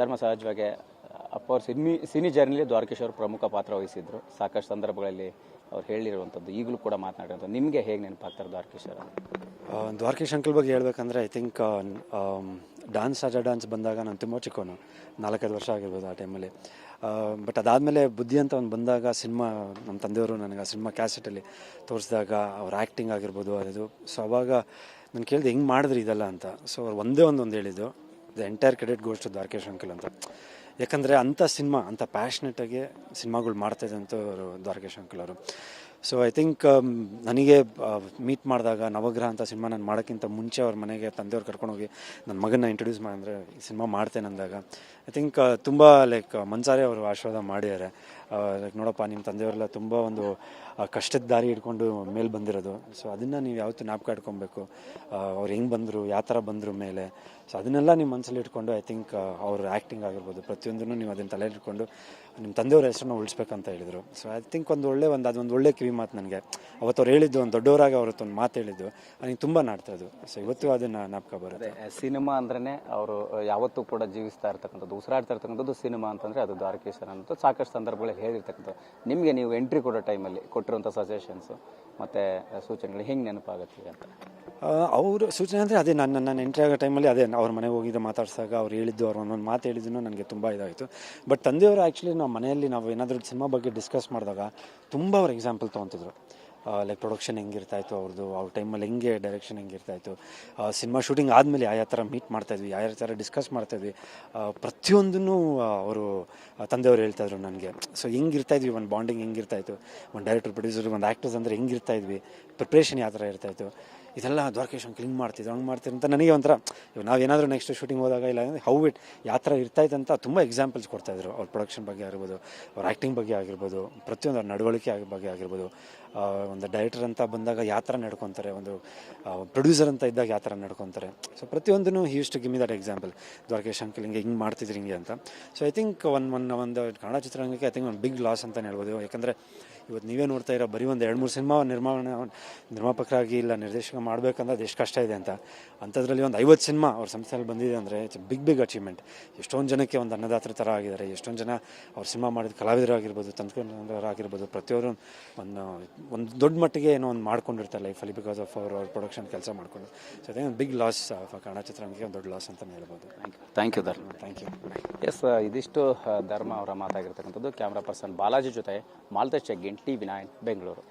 ಧರ್ಮ ಸಹಜವಾಗಿ ಅವರು ಸಿನಿ ಸಿನಿ ಜರ್ನಿಲಿ ದ್ವಾರಕೇಶ್ ಅವರು ಪ್ರಮುಖ ಪಾತ್ರ ವಹಿಸಿದ್ರು. ಸಾಕಷ್ಟು ಸಂದರ್ಭಗಳಲ್ಲಿ ಅವ್ರು ಹೇಳಿರುವಂಥದ್ದು, ಈಗಲೂ ಕೂಡ ಮಾತನಾಡಿರೋದು ನಿಮಗೆ ಹೇಗೆ ನೆನಪಾಗ್ತಾರೆ ದ್ವಾರಕೇಶ್ ಅವರು ದ್ವಾರಕೇಶ್ ಅಂಕಲ್ ಬಗ್ಗೆ ಹೇಳ್ಬೇಕಂದ್ರೆ I think dance Raja dance ಬಂದಾಗ ನಾನು ತುಂಬ ಚಿಕ್ಕವನು, ನಾಲ್ಕೈದು ವರ್ಷ ಆಗಿರ್ಬೋದು ಆ ಟೈಮಲ್ಲಿ ಬಟ್ ಅದಾದಮೇಲೆ ಬುದ್ಧಿ ಅಂತ ಒಂದು ಬಂದಾಗ ಸಿನಿಮಾ ನಮ್ಮ ತಂದೆಯವರು ನನಗೆ ಆ ಸಿನಿಮಾ ಕ್ಯಾಸೆಟಲ್ಲಿ ತೋರಿಸಿದಾಗ ಅವ್ರ ಆ್ಯಕ್ಟಿಂಗ್ ಆಗಿರ್ಬೋದು, ಅದು ಸೊ ಅವಾಗ ನಾನು ಕೇಳಿದೆ, ಹೆಂಗೆ ಮಾಡಿದ್ರಿ ಇದೆಲ್ಲ? ಅಂತ. ಸೊ ಅವ್ರು ಒಂದೇ ಒಂದು ಒಂದು ಹೇಳಿದ್ದು. The entire credit goes Dwarakish uncle ಅಂತ. ಯಾಕಂದರೆ ಅಂಥ ಸಿನಿಮಾ, ಅಂಥ ಪ್ಯಾಷನೆಟಾಗಿ ಸಿನಿಮಾಗಳು ಮಾಡ್ತಾಯಿದ್ದಂಥವ್ರು ದ್ವಾರಕೇಶ್ ಅಂಕಲ್ ಅವರು. ಸೊ ಐ ಥಿಂಕ್ ನನಗೆ ಮೀಟ್ ಮಾಡಿದಾಗ ನವಗ್ರಹ ಅಂತ ಸಿನಿಮಾ ನಾನು ಮಾಡೋಕ್ಕಿಂತ ಮುಂಚೆ ಅವ್ರ ಮನೆಗೆ ತಂದೆಯವ್ರು ಕರ್ಕೊಂಡೋಗಿ ನನ್ನ ಮಗನ ಇಂಟ್ರೊಡ್ಯೂಸ್ ಮಾಡಿದ್ರೆ ಸಿನಿಮಾ ಮಾಡ್ತೇನೆ ಅಂದಾಗ ಐ ಥಿಂಕ್ ತುಂಬ ಲೈಕ್ ಮನ್ಸಾರೆ ಅವರು ಆಶೀರ್ವಾದ ಮಾಡಿದ್ದಾರೆ. ಲೈಕ್ ನೋಡಪ್ಪ ನಿಮ್ಮ ತಂದೆಯವರೆಲ್ಲ ತುಂಬ ಒಂದು ಕಷ್ಟದ ದಾರಿ ಹಿಡ್ಕೊಂಡು ಮೇಲೆ ಬಂದಿರೋದು. ಸೊ ಅದನ್ನು ನೀವು ಯಾವತ್ತೂ ಜ್ಞಾಪಕ ಇಟ್ಕೊಬೇಕು? ಅವ್ರು ಹೆಂಗೆ ಬಂದರು, ಯಾವ ಥರ ಬಂದರು ಮೇಲೆ? ಸೊ ಅದನ್ನೆಲ್ಲ ನಿಮ್ಮ ಮನಸ್ಸಲ್ಲಿ ಇಟ್ಕೊಂಡು ಐ ಥಿಂಕ್ ಅವ್ರ ಆ್ಯಕ್ಟಿಂಗ್ ಆಗಿರ್ಬೋದು, ಪ್ರತಿಯೊಂದನ್ನು ನೀವು ಅದನ್ನು ತಲೆ ಇಟ್ಕೊಂಡು ನಿಮ್ಮ ತಂದೆಯವ್ರ ಹೆಸರನ್ನ ಉಳಿಸ್ಬೇಕಂತ ಹೇಳಿದರು. ಸೊ ಐ ಥಿಂಕ್ ಒಂದು ಒಳ್ಳೆ ಒಂದು, ಅದೊಂದು ಒಳ್ಳೆ ಕಿವಿ ಮಾತು ನನಗೆ. ಅವತ್ತು ಅವ್ರು ಹೇಳಿದ್ದು ಒಂದು ದೊಡ್ಡವರಾಗಿ ಅವ್ರತ್ತು ಒಂದು ಮಾತು ಹೇಳಿದ್ದು ನನಗೆ ತುಂಬ ನಾಡ್ತಾ ಅದು ಸೊ ಇವತ್ತು ಅದನ್ನು ಜ್ಞಾಪಕ ಬರುತ್ತೆ. ಸಿನಿಮಾ ಅಂದ್ರೆ ಅವರು ಯಾವತ್ತೂ ಕೂಡ ಜೀವಿಸ್ತಾ ಇರ್ತಕ್ಕಂಥದ್ದು, ಉಸಿರಾಡ್ತಾ ಇರ್ತಕ್ಕಂಥದ್ದು ಸಿನಿಮಾ ಅಂತಂದ್ರೆ ಅದು ದ್ವಾರಕೇಶ್ವರ ಅಂತ ಸಾಕಷ್ಟು ಸಂದರ್ಭಗಳಲ್ಲಿ ಹೇಳಿರ್ತಕ್ಕಂಥದ್ದು. ನಿಮಗೆ ನೀವು ಎಂಟ್ರಿ ಕೊಡೋ ಟೈಮಲ್ಲಿ ಕೊಟ್ಟಿರುವಂಥ ಸಜೆಷನ್ಸು ಮತ್ತು ಸೂಚನೆಗಳು ಹೆಂಗೆ ನೆನಪಾಗುತ್ತೆ ಅಂತ? ಅವರು ಸೂಚನೆ ಅಂದರೆ ಅದೇ ನಾನು ನನ್ನ ಎಂಟ್ರಿ ಆಗೋ ಟೈಮಲ್ಲಿ ಅದೇ ಅವ್ರ ಮನೆಗೆ ಹೋಗಿದ್ದು ಮಾತಾಡ್ಸಾಗ ಅವ್ರು ಹೇಳಿದ್ದು ಅವ್ರು ಒಂದೊಂದು ಮಾತು ಹೇಳಿದ್ದು ನನಗೆ ತುಂಬ ಇದಾಯಿತು. ಬಟ್ ತಂದೆಯವರು ಆ್ಯಕ್ಚುಲಿ ನಾವು ಮನೆಯಲ್ಲಿ ನಾವು ಏನಾದರೂ ಸಿನಿಮಾ ಬಗ್ಗೆ ಡಿಸ್ಕಸ್ ಮಾಡಿದಾಗ ತುಂಬ ಅವ್ರ ಎಕ್ಸಾಂಪಲ್ ತೊಗೊತಿದ್ರು. ಲೈಕ್ ಪ್ರೊಡಕ್ಷನ್ ಹೆಂಗಿರ್ತಾಯಿತ್ತು ಅವ್ರದ್ದು ಅವ್ರ ಟೈಮಲ್ಲಿ ಹೆಂಗೆ ಡೈರೆಕ್ಷನ್ ಹೆಂಗೆ ಇರ್ತಾಯಿತ್ತು ಸಿನಿಮಾ ಶೂಟಿಂಗ್ ಆದಮೇಲೆ ಯಾವ ಥರ ಮೀಟ್ ಮಾಡ್ತಾಯಿದ್ವಿ ಯಾವ ಥರ ಡಿಸ್ಕಸ್ ಮಾಡ್ತಾಯಿದ್ವಿ. ಪ್ರತಿಯೊಂದನ್ನು ಅವರು ತಂದೆಯವರು ಹೇಳ್ತಾಯಿದ್ರು ನನಗೆ. ಸೊ ಹೆಂಗಿರ್ತಾಯಿದ್ವಿ, ಒಂದು ಬಾಂಡಿಂಗ್ ಹೆಂಗೆ ಇತ್ತು ಒಂದು ಡೈರೆಕ್ಟರ್ ಪ್ರೊಡ್ಯೂಸರ್ ಒಂದು ಆ್ಯಕ್ಟರ್ಸ್ ಅಂದರೆ ಹೆಂಗಿರ್ತಾಯಿದ್ವಿ. ಪ್ರಿಪ್ರೇಷನ್ ಯಾವ ಥರ ಇರ್ತಾ ಇತ್ತು ಇದೆಲ್ಲ ದ್ವಾರಕೇಶ್ ಅಂಕಲ್ ಹಿಂಗೆ ಮಾಡ್ತಿದ್ರು. ಹಂಗೆ ಮಾಡ್ತಿದ್ರು ಅಂತ ನನಗೆ ಒಂಥರ ಇವಾಗ ನಾವೇನಾದರೂ ನೆಕ್ಸ್ಟ್ ಶೂಟಿಂಗ್ ಹೋದಾಗ ಇಲ್ಲ ಅಂದರೆ ಹೌ ಇಟ್ ಯಾವ ಥರ ಇರ್ತಾಯಿತ್ತು ಅಂತ ತುಂಬ ಎಕ್ಸಾಂಪಲ್ಸ್ ಕೊಡ್ತಾಯಿದ್ರು ಅವ್ರ ಪ್ರೊಡಕ್ಷನ್ ಬಗ್ಗೆ ಆಗಿರ್ಬೋದು, ಅವ್ರ ಆ್ಯಕ್ಟಿಂಗ್ ಬಗ್ಗೆ ಆಗಿರ್ಬೋದು, ಪ್ರತಿಯೊಂದು ಅವ್ರ ನಡವಳಿಕೆ ಬಗ್ಗೆ ಆಗಿರ್ಬೋದು. ಒಂದು ಡೈರೆಕ್ಟರ್ ಅಂತ ಬಂದಾಗ ಯಾವ ಥರ ನಡ್ಕೊತಾರೆ, ಒಂದು ಪ್ರೊಡ್ಯೂಸರ್ ಅಂತ ಇದ್ದಾಗ ಯಾವ ಥರ ನಡ್ಕೊತಾರೆ. ಸೊ ಪ್ರತಿಯೊಂದನ್ನು he to give that example Dwarakish uncle ಹಿಂಗೆ ಹಿಂಗೆ ಮಾಡ್ತಿದ್ರು ಹಿಂಗೆ ಅಂತ. So I think one one ಒಂದು ಕನ್ನಡ ಚಿತ್ರರಂಗಕ್ಕೆ ಐ ಥಿಂಕ್ ಒಂದು ಬಿಗ್ ಲಾಸ್ ಅಂತಲೇ ಹೇಳ್ಬೋದು. ಯಾಕಂದರೆ ಇವತ್ತು ನೀವೇ ನೋಡ್ತಾ ಇರೋ ಬರೀ ಒಂದು ಎರಡು, ಮೂರು ಸಿನಿಮಾ ನಿರ್ಮಾಣ, ನಿರ್ಮಾಪಕರಾಗಿ ಇಲ್ಲ, ನಿರ್ದೇಶಕ ಮಾಡಬೇಕಂದ್ರೆ ಅದು ಎಷ್ಟು ಕಷ್ಟ ಇದೆ ಅಂತ. ಅಂಥದ್ರಲ್ಲಿ ಒಂದು ಐವತ್ತು ಸಿನಿಮಾ ಅವ್ರ ಸಂಸ್ಥೆಯಲ್ಲಿ ಬಂದಿದೆ ಅಂದರೆ ಇಟ್ಸ್ ಬಿಗ್ ಬಿಗ್ ಅಚೀವ್ಮೆಂಟ್ ಎಷ್ಟೊಂದು ಜನಕ್ಕೆ ಒಂದು ಅನ್ನದಾತರ ಥರ ಆಗಿದ್ದಾರೆ. ಎಷ್ಟೊಂದು ಜನ ಅವ್ರ ಸಿನಿಮಾ ಮಾಡಿದ ಕಲಾವಿದರಾಗಿರ್ಬೋದು ತಂತ್ರಜ್ಞರಾಗಿರ್ಬೋದು ಪ್ರತಿಯೊಬ್ಬರು ಒಂದು ಒಂದು ದೊಡ್ಡ ಮಟ್ಟಿಗೆ ಏನೋ ಒಂದು ಮಾಡ್ಕೊಂಡಿರ್ತಾರೆ ಲೈಫಲ್ಲಿ ಬಿಕಾಸ್ ಆಫ್ ಅವ್ರ ಅವ್ರ ಪ್ರೊಡಕ್ಷನ್ ಕೆಲಸ ಮಾಡ್ಕೊಂಡು. ಸೊ ಅದೇ ಒಂದು ಬಿಗ್ ಲಾಸ್ ಆಫ್ ಕನ್ನಡ ಚಿತ್ರರಂಗಕ್ಕೆ ಒಂದು ದೊಡ್ಡ ಲಾಸ್ ಅಂತಲೇ ಹೇಳ್ಬೋದು. Thank you Dharma thank you yes ಇದಿಷ್ಟು ಧರ್ಮ ಅವರ ಮಾತಾಗಿರ್ತಕ್ಕಂಥದ್ದು. ಕ್ಯಾಮ್ರಾ ಪರ್ಸನ್ ಬಾಲಾಜಿ ಜೊತೆ Maltesh Cheggin T V nine Bengaluru